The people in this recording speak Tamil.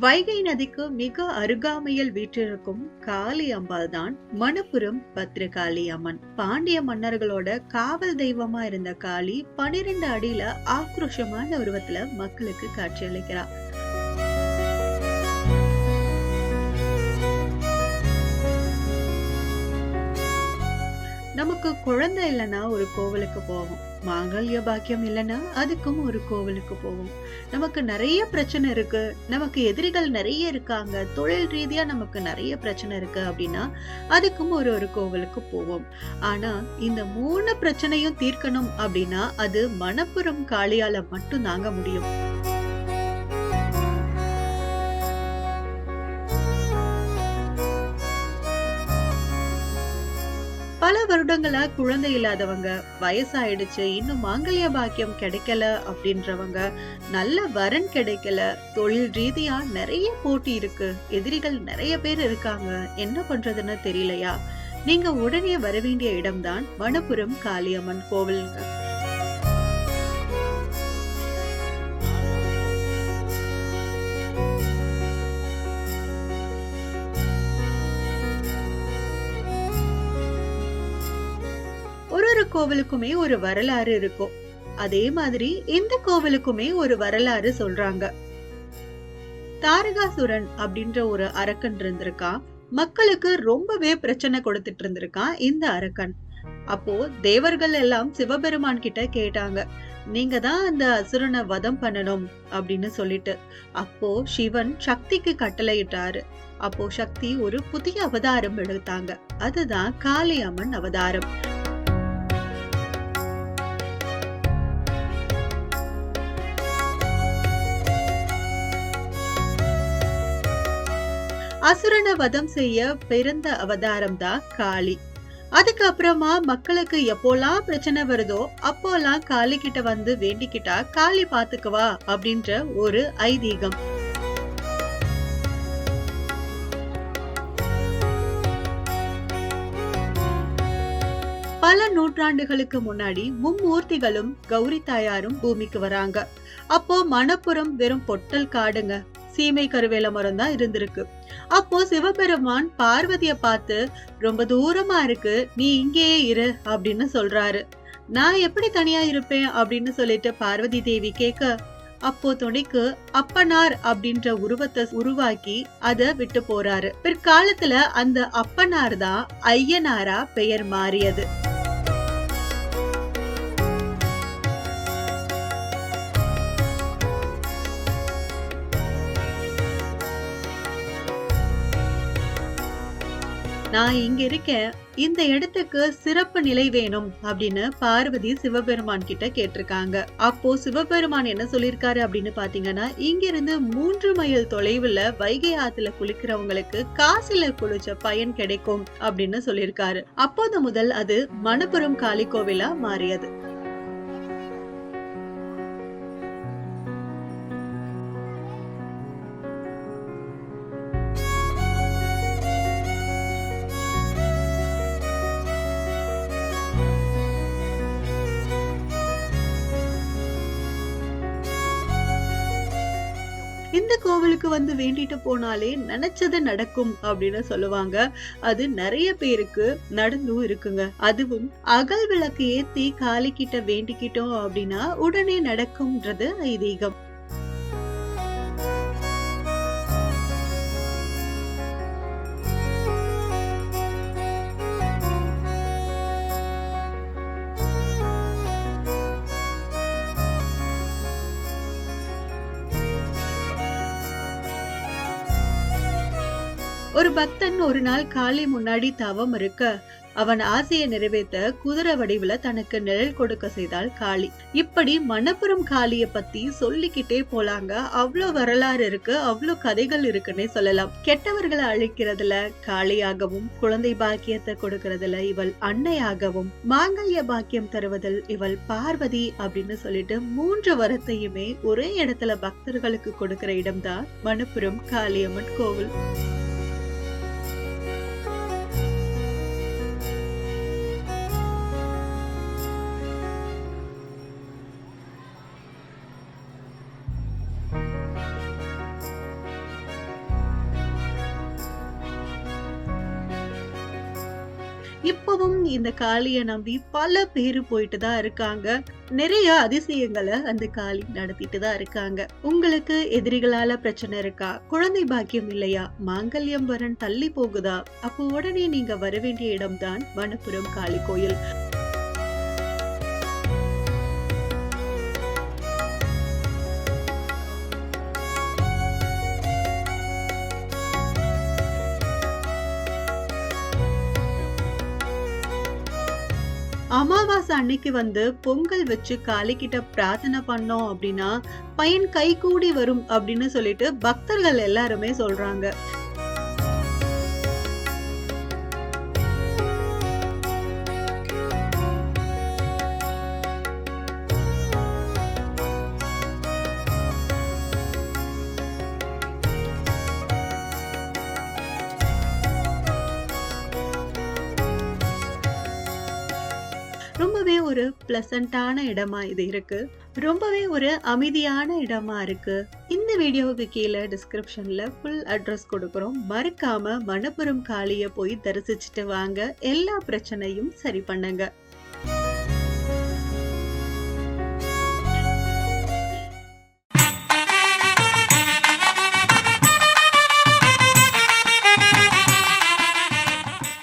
வைகை நதிக்கு மிக அருகாமையில் வீற்றிருக்கும் காளி அம்பாள் தான் மணப்புறம் பத்ரகாளி அம்மன். பாண்டிய மன்னர்களோட காவல் தெய்வமா இருந்த காளி பனிரெண்டு அடியில ஆக்ரோஷமான உருவத்துல மக்களுக்கு காட்சியளிக்கிறார் நமக்கு குழந்தை இல்லைன்னா ஒரு கோவிலுக்கு போவோம். மாங்கல்ய பாக்கியம் இல்லைன்னா அதுக்கும் ஒரு கோவிலுக்கு போவோம். நமக்கு நிறைய பிரச்சனை இருக்கு. நமக்கு எதிரிகள் நிறைய இருக்காங்க. தொழில் ரீதியா நமக்கு நிறைய பிரச்சனை இருக்கு அப்படின்னா அதுக்கும் ஒரு ஒரு கோவிலுக்கு போவோம். ஆனா இந்த மூணு பிரச்சனையும் தீர்க்கணும் அப்படின்னா அது மணப்புறம் காளியால மட்டும் தாங்க முடியும். பல வருடங்களா குழந்தை இல்லாதவங்க வயசாயிடுச்சு இன்னும் மாங்கல்ய பாக்கியம் கிடைக்கல அப்படின்றவங்க நல்ல வரன் கிடைக்கல தொழில் ரீதியா நிறைய போட்டி இருக்கு எதிரிகள் நிறைய பேர் இருக்காங்க என்ன பண்றதுன்னு தெரியலையா? நீங்க உடனே வர வேண்டிய இடம்தான் வனபுரம் காளியம்மன் கோவில்ங்க. கோவிலுக்குமே ஒரு வரலாறு இருக்கும் அதே மாதிரி இந்த கோவிலுக்குமே ஒரு வரலாறு சொல்றாங்க. தாரகாசுரன் அப்படின்ற ஒரு அரக்கன் இருந்திருக்கான் மக்களுக்கு ரொம்பவே பிரச்சனை கொடுத்துட்டு இருந்திருக்கான் இந்த அரக்கன்? அப்போ தேவர்கள் எல்லாம் சிவபெருமான் கிட்ட கேட்டாங்க. நீங்க தான் அந்த அசுரனை வதம் பண்ணணும் அப்படின்னு சொல்லிட்டு. அப்போ சிவன் சக்திக்கு கட்டளையிட்டாரு. அப்போ சக்தி ஒரு புதிய அவதாரம் எடுத்தாங்க. அதுதான் காளியம்மன் அவதாரம். அசுரனை வதம் செய்ய பிறந்த அவதாரம் தான் காளி அதுக்கப்புறமா மக்களுக்கு எப்போலாம் பிரச்சனை வருதோ அப்போலாம் காளி கிட்ட வந்து வேண்டிக்கிட்டா காளி பாத்துக்குவா அப்படின்ற ஒரு ஐதீகம். பல நூற்றாண்டுகளுக்கு முன்னாடி மும்மூர்த்திகளும் கௌரி தாயாரும் பூமிக்கு வராங்க. அப்போ மணப்புறம் வெறும் பொட்டல் காடுங்க. சீமை கருவேல மரம் தான் இருந்திருக்கு. அப்போ சிவபெருமான் பார்வதிய பார்த்து ரொம்ப தூரமா இருக்கு நீ இங்கேயே இரு அப்படின்னு சொல்றாரு. நான் எப்படி தனியா இருப்பேன்? அப்படின்னு சொல்லிட்டு பார்வதி தேவி கேட்க அப்போ துணைக்கு அப்பனார் அப்படின்ற உருவத்தை உருவாக்கி அத விட்டு போறாரு. பிற்காலத்துல அந்த அப்பனார் தான் ஐயனாரா பெயர் மாறியது. நான் இங்க இருக்கேன். இந்த இடத்துக்கு சிறப்பு நிலை வேணும் அப்படின்னு பார்வதி சிவபெருமான் கிட்ட கேட்டிருக்காங்க. அப்போ சிவபெருமான் என்ன சொல்லிருக்காரு அப்படின்னு பாத்தீங்கன்னா இங்க இருந்து மூன்று மைல் தொலைவுல வைகை ஆத்துல குளிக்கிறவங்களுக்கு காசில குளிச்ச பயன் கிடைக்கும் அப்படின்னு சொல்லியிருக்காரு. அப்போது முதல் அது மணப்புறம் காளி கோவிலா மாறியது. இந்த கோவிலுக்கு வந்து வேண்டிட்டு போனாலே நினைச்சது நடக்கும் அப்படின்னு சொல்லுவாங்க. அது நிறைய பேருக்கு நடந்தும் இருக்குங்க. அதுவும் அகல் விளக்கு ஏத்தி காலிக்கிட்ட வேண்டிக்கிட்டோம் அப்படின்னா உடனே நடக்கும்ன்றது ஐதீகம். ஒரு பக்தன் ஒரு நாள் காலை முன்னாடி தவம் இருக்க அவன் ஆசையை நிறைவேற்ற குதிரை வடிவுல தனக்கு நிழல் கொடுக்க செய்தாள் காளி. இப்படி மணப்புறம் காளிய பத்தி சொல்லிக்கிட்டே போலாங்க. அவ்வளோ வரலாறு இருக்கு அவ்வளோ கதைகள் இருக்குன்னே சொல்லலாம். கெட்டவர்களை அழிக்கிறதுல காளியாகவும் குழந்தை பாக்கியத்தை கொடுக்கறதுல இவள் அன்னையாகவும் மாங்கல்ய பாக்கியம் தருவதில் இவள் பார்வதி அப்படின்னு சொல்லிட்டு மூன்று வரத்தையுமே ஒரே இடத்துல பக்தர்களுக்கு கொடுக்கிற இடம்தான் மணப்புறம் காளியம்மன் கோவில். இப்பவும் இந்த காளியை நம்பி பல பேர் போயிட்டு தான் இருக்காங்க. நிறைய அதிசயங்களை அந்த காளி நடத்திட்டு தான் இருக்காங்க. உங்களுக்கு எதிரிகளால பிரச்சனை இருக்கா? குழந்தை பாக்கியம் இல்லையா? மாங்கல்யம் வரன் தள்ளி போகுதா? அப்போ உடனே நீங்க வர வேண்டிய இடம்தான் வனப்புறம் காளி கோயில். அமாவாசை அன்னைக்கு வந்து பொங்கல் வச்சு காளிக்கிட்ட பிரார்த்தனை பண்ணோம் அப்படின்னா பையன் கைகூடி வரும் அப்படின்னு சொல்லிட்டு பக்தர்கள் எல்லாருமே சொல்றாங்க. ஒரு பிளசண்டான இடமா இது இருக்கு. ரொம்பவே ஒரு அமைதியான இடமா இருக்கு. இந்த வீடியோவுக்கு கீழே டிஸ்கிரிப்ஷன்ல ஃபுல் அட்ரஸ் கொடுக்குறோம். மறக்காம மணப்புறம் காளிய போய் தரிசிச்சுட்டு வாங்க. எல்லா பிரச்சனையும் சரி பண்ணுங்க.